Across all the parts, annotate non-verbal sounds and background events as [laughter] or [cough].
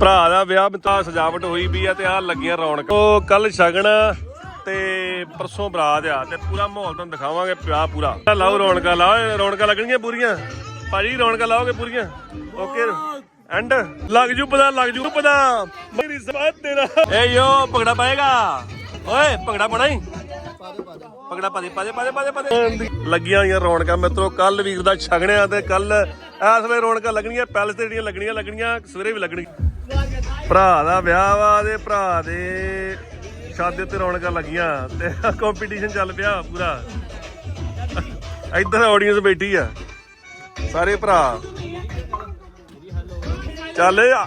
ਭਰਾ ਦਾ ਵਿਆਹ ਬਿਤਾ ਸਜਾਵਟ ਹੋਈ ਵੀ ਆ ਤੇ ਆ ਲੱਗੀਆਂ ਰੌਣਕ। ਉਹ ਕੱਲ ਸ਼ਗਨ ਤੇ ਪਰਸੋਂ ਬਰਾਤ ਆ ਤੇ ਪੂਰਾ ਮਾਹੌਲ ਤੁਹਾਨੂੰ ਦਿਖਾਵਾਂਗੇ ਪਿਆ ਪੂਰਾ। ਲਾਓ ਰੌਣਕਾਂ ਲਾਓ ਰੌਣਕਾਂ ਲੱਗਣਗੀਆਂ ਪੂਰੀਆਂ। ਭਾਜੀ, ਰੌਣਕਾਂ ਲਾਓਗੇ ਪੂਰੀਆਂ? ਓਕੇ ਐਂਡ ਲੱਗ ਜੂ ਪਤਾ ਲੱਗ ਜੂ ਪਤਾ ਮੇਰੀ ਸਵਾਦ ਤੇਰਾ ਏ ਯੋ ਪਗੜਾ ਪਾਏਗਾ? ਓਏ ਪਗੜਾ ਪਾਣਾ ਪਗੜਾ ਪਾ ਦੇ ਪਾ ਦੇ ਪਾ ਦੇ ਪਾ ਦੇ ਲੱਗੀਆਂ ਹੋਈਆਂ ਰੌਣਕਾਂ ਮਿੱਤਰੋ ਕੱਲ ਵੀਰ ਦਾ ਛਗਣਿਆ ਤੇ ਕੱਲ ਐਸ ਵੇਲੇ ਰੌਣਕਾਂ ਲੱਗਣੀਆਂ, ਪੈਲਸ ਤੇ ਜਿਹੜੀਆਂ ਲੱਗਣੀਆਂ ਲੱਗਣੀਆਂ, ਸਵੇਰੇ ਵੀ ਲੱਗਣਗੀਆਂ। ਭਰਾ ਦਾ ਵਿਆਹ ਵਾ ਤੇ ਭਰਾ ਦੇ ਸ਼ਾਦੀ ਤੇ ਰੌਣਕਾਂ ਲੱਗੀਆਂ ਤੇ ਕੰਪੀਟੀਸ਼ਨ ਚੱਲ ਪਿਆ ਪੂਰਾ। ਇੱਧਰ ਆਡੀਅנס ਬੈਠੀ ਆ, ਸਾਰੇ ਭਰਾ। ਚੱਲ ਆ।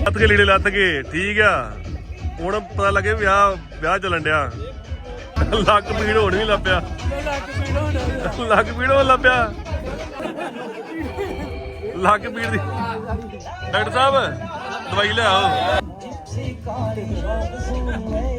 ਲੱਤ ਕੇ ਲੀੜੇ, ਲੱਤ ਕੇ, ਠੀਕ ਆ। ਹੁਣ ਪਤਾ ਲੱਗੇ ਵਿਆਹ ਵਿਆਹ ਚੱਲਣ ਡਿਆ। ਲੱਕ ਪੀੜ ਹੋਣ ਵੀ ਲੱਪਿਆ ਲੱਕ ਪੀੜ ਹੋਣ ਲੱਪਿਆ ਲੱਕ ਪੀੜ ਦੀ। ਡਾਕਟਰ ਸਾਹਿਬ ਦਵਾਈ ਲਿਆਓ ਟਮਾਟਰ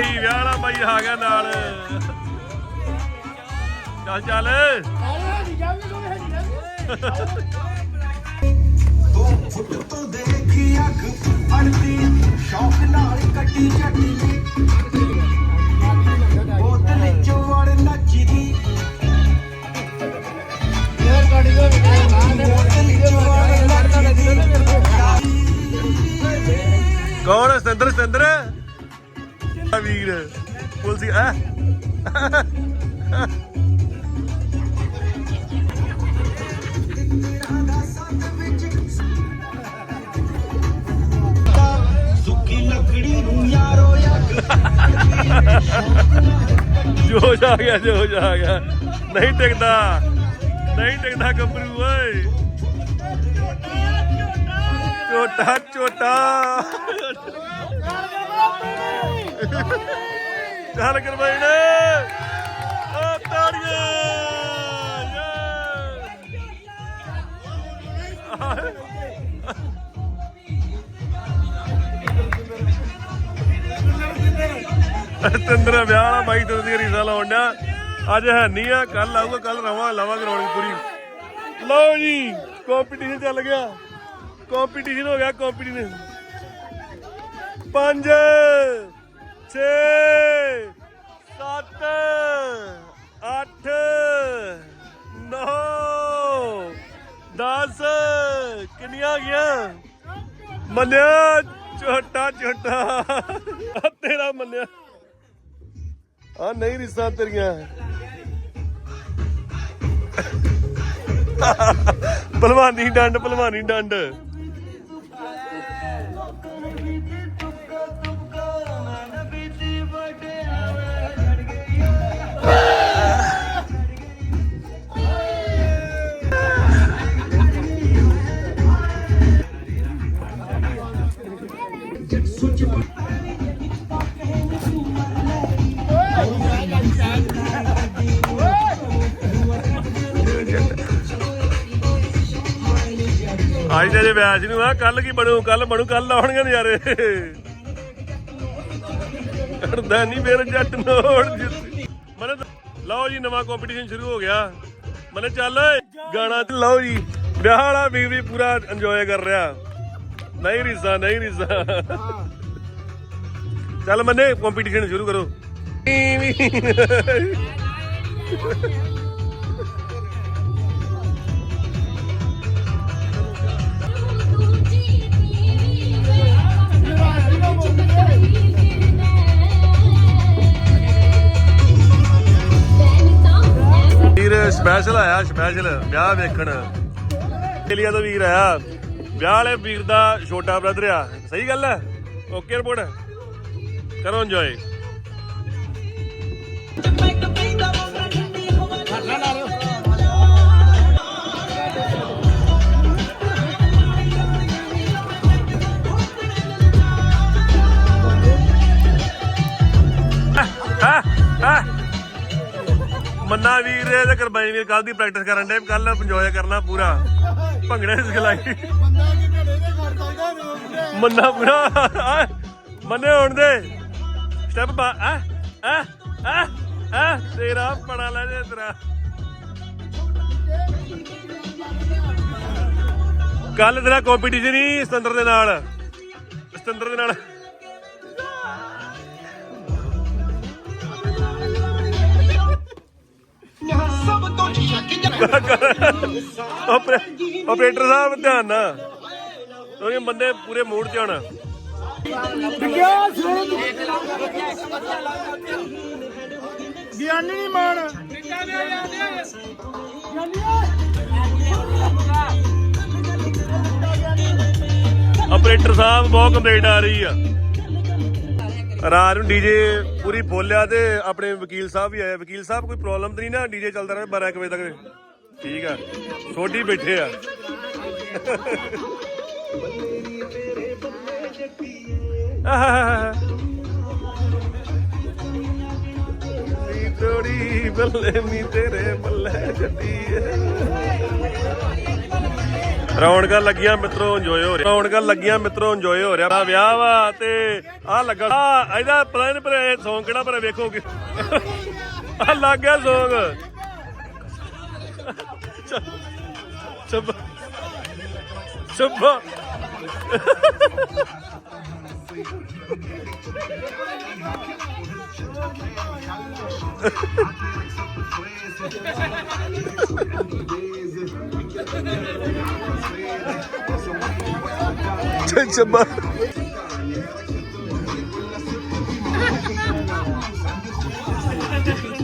ਬਾਈ, ਵਿਆਹ ਵਾਲਾ ਬਾਈ ਆ ਗਿਆ ਨਾਲ। ਚੱਲ ਚੱਲ। ਤੂੰ ਫੁੱਟ ਤੋਂ ਦੇਖੀ ਅੱਖ ਅੜਦੀ ਸ਼ੌਕ ਨਾਲ ਕੱਟੀ ਚੱਟੀ ਬੋਤਲ ਚੋਂ ਵੜ ਨੱਚਦੀ ਬੋਤਲ ਚੋਂ ਨੱਚਦੀ ਕੌਣ ਹੈ? ਸਤਿੰਦਰ ਸਤਿੰਦਰ ਵੀਰ। ਪੁਲਸੀ ਜੋਸ਼ ਆ ਗਿਆ ਜੋਸ਼ ਆ ਗਿਆ। ਨਹੀਂ ਟਿਕਦਾ। ਨਹੀਂ ਟਿਕਦਾ ਗੱਭਰੂ ਓਏ। ਝੋਟਾ ਝੋਟਾ। ਚੱਲ ਕਰਵਾਈ ਨੇ। ਤਾੜੀਆਂ। ਯੇ ਵਿਆਹ ਵਾਲਾ ਬਾਈ ਤੇ ਦੀ ਰੀਸਾ ਲਾਉਣ ਡਿਆ। ਅੱਜ ਹੈ ਨਹੀਂ ਆ ਕੱਲ ਆਊਗਾ ਕੱਲ ਰਵਾਂ, ਲਾਵਾਂਗੇ ਰੌਣਕ ਪੂਰੀ। ਲਓ ਜੀ ਕੰਪੀਟੀਸ਼ਨ ਚੱਲ ਗਿਆ। ਕੰਪੀਟੀਸ਼ਨ ਹੋ ਗਿਆ ਕੰਪੀਟੀਸ਼ਨ 5 ਮੰਨਿਆ ਛੋਟਾ ਛੋਟਾ ਤੇਰਾ ਮੰਨਿਆ। ਆ ਨਹੀਂ ਰਿਸਾਂ ਤੇਰੀਆਂ। ਭਲਵਾਨੀ ਡੰਡ ਭਲਵਾਨੀ ਡੰਡ। ਅੱਜ ਤੇ ਜੇ ਵੈਸ ਨੂੰ ਆ ਕੱਲ ਕੀ ਬਣੂ? ਕੱਲ ਬਣੂ ਕੱਲ ਲਾਉਣਗੇ ਨਜ਼ਾਰੇ। ਅੜਦਾ ਨਹੀਂ ਮੇਰਾ ਜੱਟ ਨੋੜ ਮਨੇ ਲਓ ਜੀ ਨਵਾਂ ਕੰਪੀਟੀਸ਼ਨ ਸ਼ੁਰੂ ਹੋ ਗਿਆ। ਮਨੇ ਚੱਲ ਓਏ ਗਾਣਾ ਤੇ ਲਓ ਜੀ। ਵਿਆਹ ਵਾਲਾ ਵੀ ਵੀ ਪੂਰਾ ਇੰਜੋਏ ਕਰ ਰਿਹਾ। ਨਹੀਂ ਰਿਜ਼ਾ ਨਹੀਂ ਰਿਜ਼ਾ ਚੱਲ ਮੰਨੇ ਕੰਪੀਟੀਸ਼ਨ ਸ਼ੁਰੂ ਕਰੋ। [laughs] ਵੀਰ ਸਪੈਸ਼ਲ ਆਇਆ ਸਪੈਸ਼ਲ ਵਿਆਹ ਵੇਖਣ। ਆਸਟ੍ਰੇਲੀਆ ਤੋਂ ਵੀਰ ਆਇਆ। ਵਿਆਹ ਵਾਲੇ ਵੀਰ ਦਾ ਛੋਟਾ ਬ੍ਰਦਰ ਆ। ਸਹੀ ਗੱਲ ਹੈ? ਓਕੇ ਰਿਪੋਰਟ ਕਰੋ ਇੰਜੋਏ ਮੰਨਾ ਵੀਰ ਤੇ ਕਰਬਾਈ ਵੀਰ ਕੱਲ ਦੀ ਪ੍ਰੈਕਟਿਸ ਕਰਨ ਦੇ ਕੱਲ ਇੰਜੋਏ ਕਰਨਾ ਪੂਰਾ। ਭੰਗੜੇ ਦੀ ਸਿਖਲਾਈ। ਬੰਦਾ ਕਿ ਘੜੇ ਦੇ ਘਰ ਚੱਲਦਾ ਰੋਜ਼ ਮੰਨਾ ਪੂਰਾ। ਆ, ਮੰਨੇ ਹੁਣ ਦੇ। ਸਟੈਪ ਬਾ ਆ ਆ ਆ ਆ ਤੇਰਾ ਪੜਾ ਲੈ ਜੇ ਤੇਰਾ। ਕੱਲ ਤੇਰਾ ਕੰਪੀਟੀਸ਼ਨ ਹੀ ਸਤੰਦਰ ਦੇ ਨਾਲ। ਸਤੰਦਰ ਦੇ ਨਾਲ। ਸਭ ਤੋਂ ਸ਼ੱਕ ਆਪਰੇ- ਆਪਰੇਟਰ ਸਾਹਿਬ ਧਿਆਨ ਨਾਲ। ਕਿਉਂਕਿ ਬੰਦੇ ਪੂਰੇ ਮੂਡ 'ਚ ਹੋਣ। ਗਿਆਨੀ ਨਹੀਂ ਮਾਣ। ਆਪਰੇਟਰ ਸਾਹਿਬ ਬਹੁਤ ਕੰਪਲੇਂਟ ਆ ਰਹੀ ਆ। ਰਾਤ ਨੂੰ ਡੀਜੇ ਪੂਰੀ ਬੋਲਿਆ ਤੇ ਆਪਣੇ ਵਕੀਲ ਸਾਹਿਬ ਵੀ ਆਏ ਵਕੀਲ ਸਾਹਿਬ, ਕੋਈ ਪ੍ਰੋਬਲਮ ਤਾਂ ਨਹੀਂ ਨਾ? ਡੀਜੇ ਚੱਲਦਾ ਰਹੇ 12 ਕੁ ਵਜੇ ਤੱਕ। ਠੀਕ ਆ। ਛੋਟੀ ਬੈਠੇ ਆ। ਨੀ ਤੋੜੀ ਬੱਲੇ ਨੀ ਤੇਰੇ ਬੱਲੇ ਜੱਟੀ ਰੌਣਕਾਂ ਲੱਗੀਆਂ ਮਿੱਤਰੋ ਇੰਜੋਏ ਹੋ ਰਿਹਾ। ਰੌਣਕਾਂ ਲੱਗੀਆਂ ਮਿੱਤਰੋ ਇੰਜੋਏ ਹੋ ਰਿਹਾ। ਆ ਵਿਆਹ ਵਾ ਤੇ ਆ ਲੱਗਾ। ਆ ਇਹਦਾ ਪਤਾ ਨਹੀਂ ਪਰ ਇਹ ਸੌਂਗ ਕਿਹੜਾ ਪਰ ਵੇਖੋਗੇ ਆ ਲੱਗ ਗਿਆ ਸੌਂਗ ਚੱਬਾ ਚੱਬਾ। ਚੱਬਾ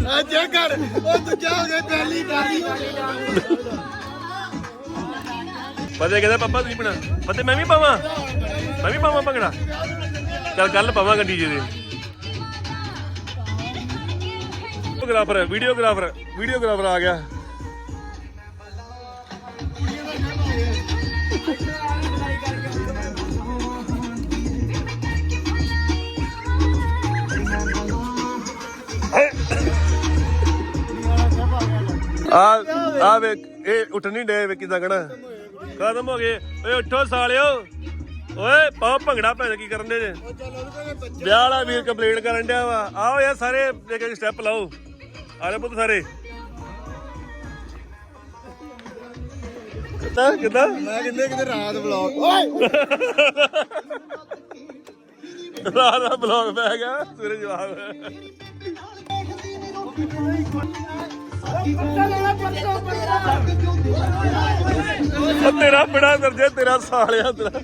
ਆ ਜਾ ਕਰ ਉਹ ਦੂਜਾ ਹੋ ਗਿਆ ਪਹਿਲੀ ਪਹਿਲੀ ਕਹਿੰਦਾ, ਪਾਪਾ, ਤੁਸੀਂ ਬਣਾ ਪਤੇ ਮੈਂ ਵੀ ਪਾਵਾਂ? ਮੈਂ ਵੀ ਪਾਵਾਂ ਭੰਗੜਾ? ਚੱਲ ਕੱਲ ਪਾਵਾਂਗਾ ਡੀਜੇ ਦੇ। ਵੀਡੀਓਗ੍ਰਾਫਰ ਵੀਡੀਓਗ੍ਰਾਫਰ ਵੀਡੀਓਗ੍ਰਾਫਰ ਆ ਗਿਆ। ਆ ਆ ਵੇਖ, ਇਹ ਉੱਠ ਨਹੀਂ ਡੇ ਵੇ ਕਿਦਾਂ ਕਹਣਾ। ਖਤਮ ਹੋ ਗਏ। ਓਏ ਉੱਠੋ ਸਾਲਿਓ। ਓਏ ਪਾਓ ਭੰਗੜਾ ਭੈਣ ਕੀ ਕਰਨ ਦੇ ਜੇ? ਵਿਆਹ ਵਾਲਾ ਵੀਰ ਕੰਪਲੀਟ ਕਰਨ ਡਿਆ ਵਾ। ਆਓ ਯਾਰ ਸਾਰੇ ਇੱਕ ਇੱਕ ਸਟੈਪ ਲਾਓ। ਆਰੇ ਪੁੱਤ ਸਾਰੇ। ਕਿੱਦਾਂ? ਕਿੱਦਾਂ? ਮੈਂ ਕਹਿੰਦੇ ਕਿਤੇ ਰਾਤ ਬਲੌਗ ਓਏ! ਰਾਤ ਦਾ ਬਲੌਗ ਪੈ ਗਿਆ ਸਵੇਰੇ ਜਵਾਬ ਉਹ ਤੇਰਾ ਬੜਾ ਦਰਜੇ, ਤੇਰਾ ਸਾਲਿਆ ਤੇਰਾ।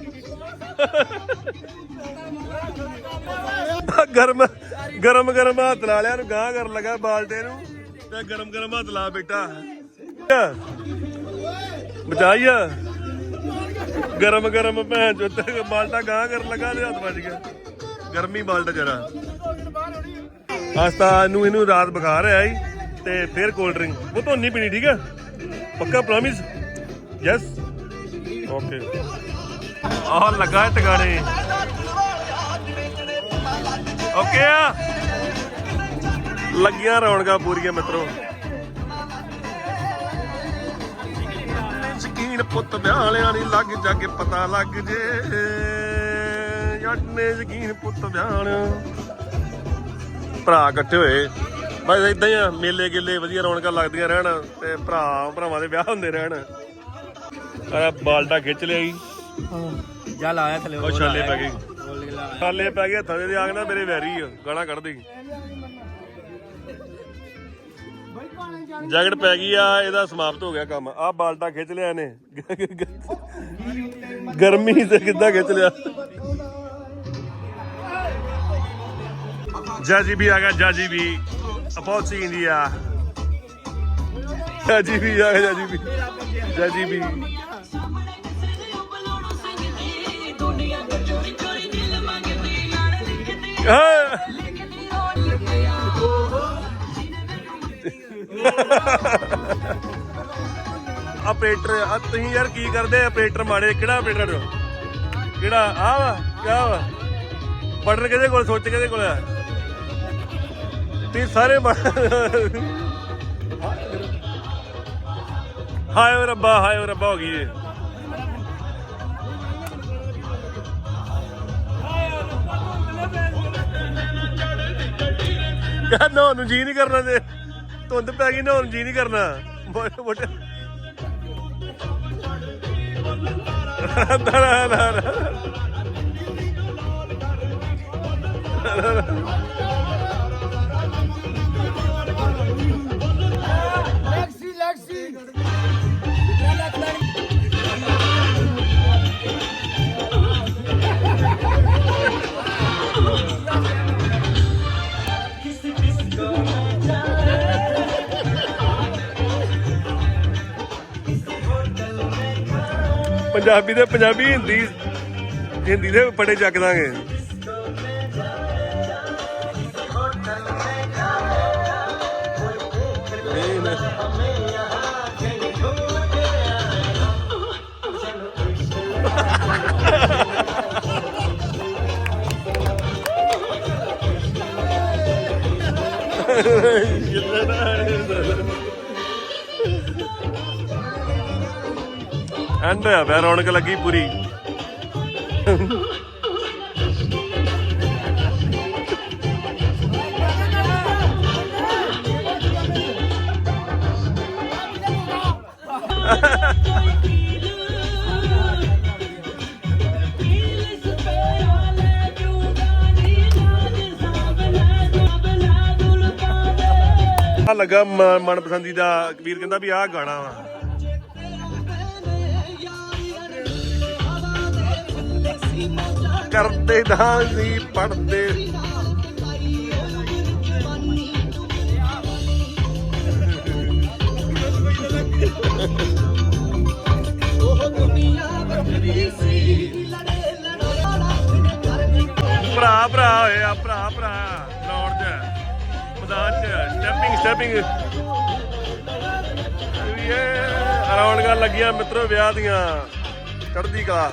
ਗਰਮ ਗਰਮ ਗਰਮ ਹੱਥ ਲਾ ਲਿਆ ਨੂੰ ਗਾਂ ਕਰਨ ਲੱਗਾ ਬਾਲਟੇ ਨੂੰ। ਤੇ ਗਰਮ ਗਰਮ ਹੱਥ ਲਾ ਬੇਟਾ। ਬਚਾਈਆ ਗਰਮ ਗਰਮ ਭੈਣ ਚੋ, ਤੇ ਬਾਲਟਾ ਗਾਂ ਕਰਨ ਲੱਗਾ ਤੇ ਹੱਥ ਵੱਜ ਗਿਆ। ਗਰਮੀ ਬਾਲਟਾ ਜਰਾ। ਆਸਤਾ ਨੂੰ ਇਹਨੂੰ ਰਾਤ ਬੁਖਾਰ ਆਇਆ ਹੀ ਤੇ ਫਿਰ ਕੋਲਡ ਡਰਿੰਕ ਉਹ ਤੋਂ ਨਹੀਂ ਪੀਣੀ, ਠੀਕ ਹੈ? ਪੱਕਾ ਪ੍ਰੋਮਿਸ ਯੈਸ ਓਕੇ ਆਹ ਲੱਗਾ ਹੈ ਟਿਕਾਣੇ ਓਕੇ ਆ। ਲੱਗੀਆਂ ਰੌਣਕਾਂ ਪੂਰੀਆਂ, ਮਿੱਤਰੋ। ਯਕੀਨ ਪੁੱਤ ਵਿਆਲਿਆਂ ਨਹੀਂ ਲੱਗ ਜਾ ਕੇ ਪਤਾ ਲੱਗ ਜੇ। ਜੱਟ ਨੇ ਯਕੀਨ ਪੁੱਤ ਵਿਆਲਿਆਂ ਭਰਾ ਇਕੱਠੇ ਹੋਏ। ਬਸ ਇਦਾਂ ਹੀ ਆ ਮੇਲੇ ਗਿੱਲੇ ਵਧੀਆ ਰੌਣਕਾਂ ਲੱਗਦੀਆਂ ਰਹਿਣ ਤੇ ਭਰਾ ਭਰਾਵਾਂ ਦੇ ਵਿਆਹ ਹੁੰਦੇ ਰਹਿਣ। ਆ ਬਾਲਟਾ ਖਿੱਚ ਲਿਆ ਜੀ। ਜਾ ਲਾਇਆ ਥਲੇ ਉਹ ਛਾਲੇ ਪੈ ਗਏ। ਛਾਲੇ ਪੈ ਗਏ ਹੱਥਾਂ ਦੇ ਆ ਕੇ ਨਾ ਮੇਰੇ ਵੈਰੀ ਆ ਗਾਲਾਂ ਕੱਢਦੇ ਜੈਕਟ ਪੈ ਗਈ ਆ ਇਹਦਾ ਸਮਾਪਤ ਹੋ ਗਿਆ ਕੰਮ। ਆ ਬਾਲਟਾ ਖਿੱਚ ਲਿਆ ਇਹਨੇ। ਗਰਮੀ ਤੇ ਕਿੱਦਾਂ ਖਿੱਚ ਲਿਆ? ਜਾਜੀ ਵੀ ਆ ਗਿਆ ਜਾਜੀ ਵੀ। ਅਪੋਚੀ ਇੰਡੀਆ। ਜਾਜੀ ਵੀ ਆ, ਜਾਜੀ ਵੀ। ਜਾਜੀ ਵੀ। ਆਪਰੇਟਰ ਆ ਤੁਸੀਂ ਯਾਰ ਕੀ ਕਰਦੇ ਆਪਰੇਟਰ ਮਾੜੇ, ਕਿਹੜਾ ਆਪਰੇਟਰ ਕਿਹੜਾ? ਆ ਵਾ, ਕਿਆ ਵਾ? ਬਟਨ ਕਿਹਦੇ ਕੋਲ, ਸੋਚ ਕਿਹਦੇ ਕੋਲ ਆ? ਤੁਸੀਂ ਸਾਰੇ ਹਾਏ ਓ ਰੱਬਾ, ਹਾਏ ਓ ਰੱਬਾ ਹੋ ਗਈ ਏ ਯਾਰ ਨਹਾਉਣ ਨੂੰ ਜੀ ਨਹੀਂ ਕਰਨਾ ਤੇ ਧੁੰਦ ਪੈ ਗਈ, ਨਹਾਉਣ ਨੂੰ ਜੀ ਨਹੀਂ ਕਰਨਾ। ਮੋਟੇ ਮੋਟੇ ਨਾ ਨਾ। ਪੰਜਾਬੀ ਦੇ ਪੰਜਾਬੀ ਹਿੰਦੀ ਹਿੰਦੀ ਦੇ ਪੜੇ ਚੱਕ ਦਾਂਗੇ। [laughs] [laughs] [laughs] ਐਂਡ ਹੋਇਆ ਪਿਆ ਰੌਣਕ ਲੱਗੀ ਪੂਰੀ। ਲੱਗਾ ਮ- ਮਨਪਸੰਦੀ ਦਾ ਵੀਰ ਕਹਿੰਦਾ ਵੀ ਆਹ ਗਾਣਾ ਵਾ। ਕਰਦੇ ਦਾ ਨਹੀਂ ਪੜਦੇ ਭਰਾ ਭਰਾ ਹੋਇਆ, ਭਰਾ ਭਰਾ। ਗਰਾਊਂਡ 'ਚ, ਮੈਦਾਨ 'ਚ ਸਟੈਪਿੰਗ ਸਟੈਪਿੰਗ ਇਹ ਰੌਣਕਾਂ ਲੱਗੀਆਂ ਮਿੱਤਰੋ ਵਿਆਹ ਦੀਆਂ। ਚੜ੍ਹਦੀ ਕਲਾ।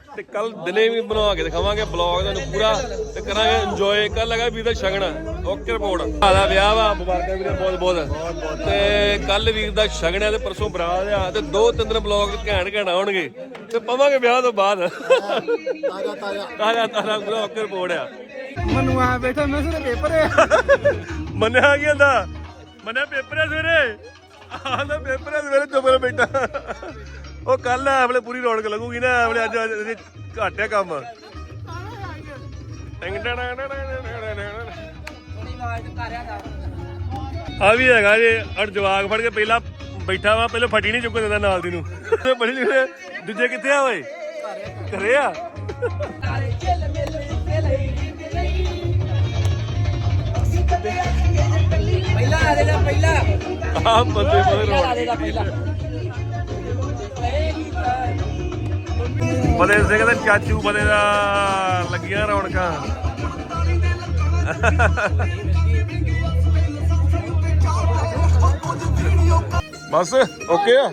ਤੇ ਕੱਲ ਦਿਨੇ ਵੀ ਬਣਾ ਕੇ ਦਿਖਾਵਾਂਗੇ ਬਲੌਗ ਤੁਹਾਨੂੰ ਪੂਰਾ ਤੇ ਕਰਾਂਗੇ ਇੰਜੋਏ ਕੱਲ ਲਗਾ ਵੀਰ ਦਾ ਸ਼ਗਨ ਓਕੇ ਰਿਪੋਰਟ ਆਦਾ ਵਿਆਹ ਵਾ ਮੁਬਾਰਕਾਂ ਵੀਰੇ ਬਹੁਤ ਬਹੁਤ। ਤੇ ਕੱਲ ਵੀਰ ਦਾ ਸ਼ਗਨ ਹੈ ਤੇ ਪਰਸੋਂ ਬਰਾਤ ਆ ਤੇ ਦੋ ਤਿੰਨ ਦਿਨ ਬਲੌਗ ਘੈਂਟ ਘੈਂਟ ਆਉਣਗੇ। ਤੇ ਪਾਵਾਂਗੇ ਵਿਆਹ ਤੋਂ ਬਾਅਦ। ਤਾਜ਼ਾ ਤਾਜ਼ਾ। ਤਾਜ਼ਾ ਤਾਜ਼ਾ ਪੂਰਾ ਓਕੇ ਰਿਪੋਰਟ ਆ। ਮਨੂ ਆ ਬੈਠਾ ਮੈਂ ਸਿਰ ਪੇਪਰ ਹੈ ਮੰਨਿਆ ਕੀ ਹੁੰਦਾ? ਮੰਨਿਆ ਪੇਪਰ ਹੈ ਸਵੇਰੇ? ਆਹਦਾ ਪੇਪਰ ਹੈ ਸਵੇਰੇ ਚੁੱਪ ਬੈਠਾ। ਉਹ ਕੱਲ ਆਵਲੇ ਪੂਰੀ ਰੌਣਕ ਲੱਗੂਗੀ ਨਾ ਆਵਲੇ ਅੱਜ ਅੱਜ ਘੱਟ ਹੈ ਕੰਮ। ਆ ਵੀ ਹੈਗਾ ਜੇ, ਅੜ ਜਵਾਗ ਫੜ ਕੇ ਪਹਿਲਾਂ ਬੈਠਾ ਵਾ, ਪਹਿਲਾਂ ਫਟੀ ਨਹੀਂ ਚੁੱਕਣ ਦਿੰਦਾ ਨਾਲ ਦੀ ਨੂੰ। ਬੜੀ ਜਿਹੜੇ ਦੂਜੇ ਕਿੱਥੇ ਆ ਓਏ? ਘਰੇ ਆ? ਪਹਿਲਾ ਆ ਦੇਗਾ ਪਹਿਲਾ ਆ ਬੰਦੇ ਬਹੁਤ ਰੌਣਕ ਬਦੇ ਸਿੰਘ ਤੇ ਚਾਚੂ ਬਦੇ ਦਾ ਲੱਗੀਆਂ ਰੌਣਕਾਂ। ਬਸ ਓਕੇ ਆ?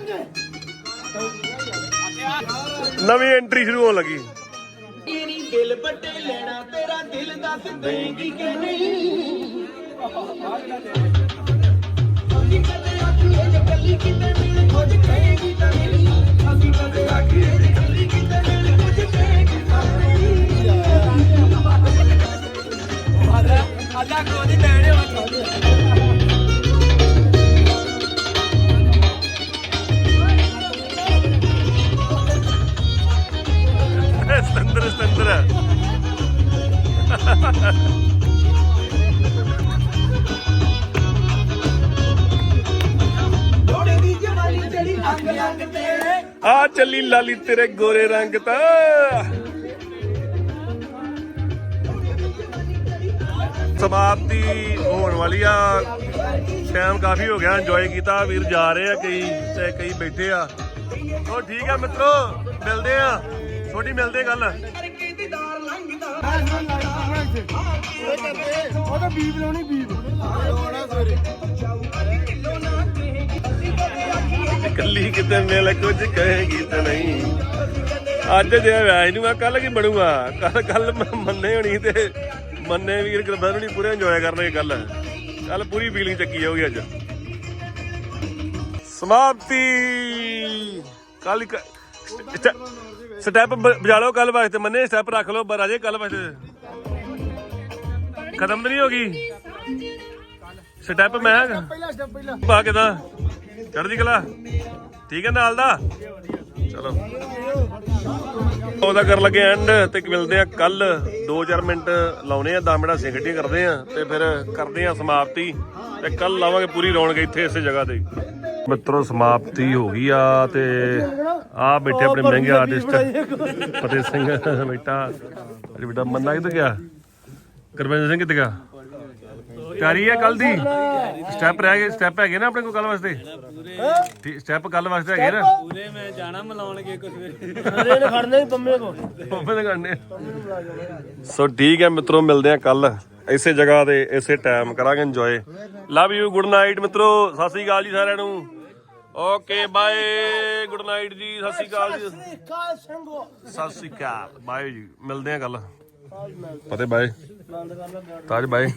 ਨਵੀਂ ਐਂਟਰੀ ਸ਼ੁਰੂ ਹੋਣ ਲੱਗੀ। ਦਿਲ ਬੱਟੇ ਲੈਣਾ, ਤੇਰਾ ਦਿਲ ਦੱਸ ਦੇਗੀ ਕਿ ਨਹੀਂ? ਕੱਲੀ ਕਿਤੇ ਮਿਲ ਕੁਝ ਕਹੇਗੀ ਤਾਂ ਨਹੀਂ ਅਸੀਂ ਕਦੇ ਆਖੀਏ ਜੇ ਕੱਲੀ ਕਿਤੇ ਸਤੰਦਰ ਸਤੰਦਰ ਥੋੜੇ ਦੀ ਜਵਾਨੀ ਤੇਰੀ ਆ ਚੱਲੀ ਲਾਲੀ ਤੇਰੇ ਗੋਰੇ ਰੰਗ ਤਾਂ। ਸਮਾਪਤੀ ਹੋਣ ਵਾਲੀ ਆ। ਟਾਈਮ ਕਾਫੀ ਹੋ ਗਿਆ ਇੰਜੋਏ ਕੀਤਾ। ਵੀਰ ਜਾ ਰਹੇ ਆ ਕਈ, ਤੇ ਕਈ ਬੈਠੇ ਆ। ਉਹ ਠੀਕ ਆ ਮਿੱਤਰੋ, ਮਿਲਦੇ ਆ। ਛੋਟੀ ਮਿਲਦੇ ਗੱਲ। ਕਰਕੇ ਬੀਬ ਲਾਉਣੀ ਬੀਬ ਲਾਉਣਾ ਸਵੇਰੇ ਕੱਲੀ ਕਿਤੇ ਮਿਲ, ਕੁਝ ਕਹੇਗੀ ਤੇ ਨਹੀਂ। ਅੱਜ ਜੇ ਵਿਆਹ ਨੂੰ ਮੈਂ ਕੱਲ ਕੀ ਬਣੂਗਾ? ਕੱਲ ਕੱਲ ਮੰਨੇ ਹੋਣੀ ਤੇ ਮੰਨੇ ਵੀਰ ਗੁਰਬਨ ਹੋਣੀ ਪੂਰੇ ਇੰਜੋਏ ਕਰਨਗੇ ਕੱਲ ਕੱਲ ਪੂਰੀ ਫੀਲਿੰਗ ਚੱਕੀ ਜਾਊਗੀ ਅੱਜ। ਸਮਾਪਤੀ। ਕੱਲ ਸਟੈਪ ਬਜਾ ਲਓ ਕੱਲ ਵਾਸਤੇ, ਮੰਨੇ ਸਟੈਪ ਰੱਖ ਲਓ, ਪਰ ਕੱਲ ਵਾਸਤੇ ਖਤਮ ਤਾਂ ਨਹੀਂ ਹੋ ਗਈ? ਸਟੈਪ ਮੈਂ ਪਹਿਲਾ ਸਟੈਪ ਪਹਿਲਾ ਪਾ ਕਿਦਾਂ ਚੜ੍ਹਦੀ ਕਲਾ। ਠੀਕ ਹੈ ਨਾਲ ਦਾ? ਚਲੋ। ਉਹਦਾ ਕਰ ਲੱਗੇ ਐਂਡ ਤੇ ਮਿਲਦੇ ਆ ਕੱਲ 2-4 ਮਿੰਟ ਲਾਉਨੇ ਆ 10 ਮਿੰਟ ਸਿਗਟੀ ਕਰਦੇ ਆ ਤੇ ਫਿਰ ਕਰਦੇ ਆ ਸਮਾਪਤੀ। ਤੇ ਕੱਲ ਲਾਵਾਂਗੇ ਪੂਰੀ ਰੌਣਕ ਇੱਥੇ ਇਸੇ ਜਗ੍ਹਾ ਤੇ। ਮਿੱਤਰੋ ਸਮਾਪਤੀ ਹੋ ਗਈ ਆ ਤੇ ਆ ਬੈਠੇ ਆਪਣੇ ਮਹਿੰਗੇ ਆਰਟਿਸਟ ਫਤਿਹ ਸਿੰਘ ਬੈਠਾ। ਅਰੇ ਬੇਟਾ ਮੰਨਾ ਕਿੱਥੇ ਗਿਆ ਗੁਰਬਿੰਦਰ ਸਿੰਘ ਕਿੱਥੇ ਗਿਆ? ਤਿਆਰੀ ਹੈ ਕੱਲ ਦੀ? ਸਟੈਪ ਰਹਿ ਗਏ ਸਟੈਪ ਹੈਗੇ ਨਾ ਆਪਣੇ ਕੋਲ ਕੱਲ ਵਾਸਤੇ? ਠੀਕ ਸਟੈਪ ਕੱਲ ਵਾਸਤੇ ਹੈਗੇ ਨਾ? ਪੂਰੇ ਮੈਂ ਜਾਣਾ ਮਿਲਾਉਣਗੇ ਕੁਝ ਅਰੇ ਨੇ ਖੜਨੇ ਪੰਮੇ ਕੋ ਪੰਮੇ ਦੇ ਕਰਨੇ। ਸੋ ਠੀਕ ਹੈ ਮਿੱਤਰੋ ਮਿਲਦੇ ਆ ਕੱਲ ਇਸੇ ਜਗ੍ਹਾ ਤੇ ਇਸੇ ਟਾਈਮ ਕਰਾਂਗੇ enjoy love you good night ਮਿੱਤਰੋ। ਸਤਿ ਸ੍ਰੀ ਅਕਾਲ ਜੀ ਸਾਰਿਆਂ ਨੂੰ। ਓਕੇ ਬਾਏ ਗੁੱਡ ਨਾਈਟ ਜੀ ਸਤਿ ਸ੍ਰੀ ਅਕਾਲ ਜੀ। ਸਤਿ ਸ੍ਰੀ ਅਕਾਲ ਬਾਏ ਜੀ। ਮਿਲਦੇ ਆ ਕੱਲ ਫਤਿਹ ਬਾਏ ਤਾਜ ਬਾਏ